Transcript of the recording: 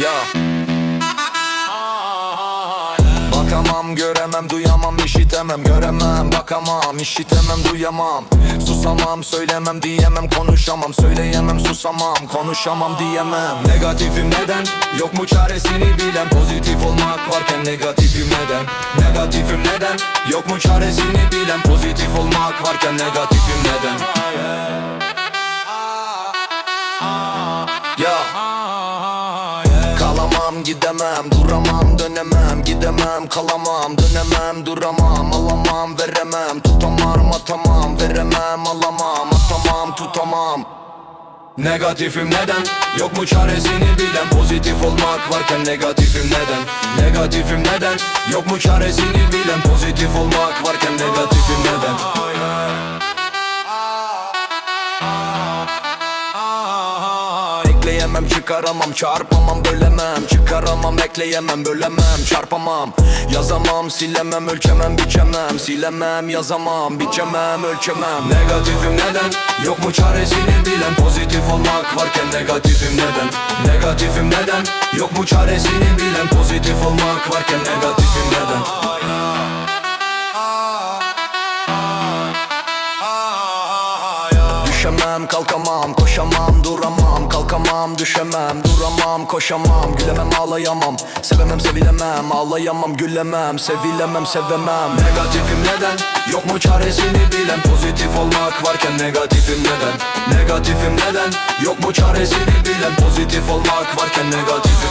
Ya Bakamam, göremem, duyamam, işitemem Göremem, bakamam, işitemem, duyamam Susamam, söylemem, diyemem, konuşamam Söyleyemem, susamam, konuşamam, diyemem Negatifim neden? Yok mu çaresini bilen Pozitif olmak varken negatifim neden? Negatifim neden? Yok mu çaresini bilen Pozitif olmak varken negatifim neden? Ya yeah. Kalamam gidemem duramam dönemem Gidemem kalamam dönemem duramam Alamam veremem tutamam atamam Veremem alamam atamam tutamam Negatifim neden? Yok mu çaresini bilen Pozitif olmak varken negatifim neden? Negatifim neden? Yok mu çaresini bilen Pozitif olmak varken negatifim neden? Ekleyemem çıkaramam çarpamam bölemem. Çıkaramam ekleyemem bölemem çarpamam. Yazamam silemem ölçemem biçemem. Silemem yazamam biçemem ölçemem. Negatifim neden? Yok mu çaresini bilen? Pozitif olmak varken negatifim neden? Negatifim neden? Yok mu çaresini bilen? Pozitif olmak varken negatifim neden Düşemem kalkamam koşamam duramam. Kalkamam düşemem duramam koşamam. Gülemem ağlayamam. Sevemem sevilemem. Ağlayamam gülemem. Sevilemem sevemem. Negatifim neden? Yok mu çaresini bilen? Pozitif olmak varken negatifim neden? Negatifim neden? Yok mu çaresini bilen? Pozitif olmak varken negatifim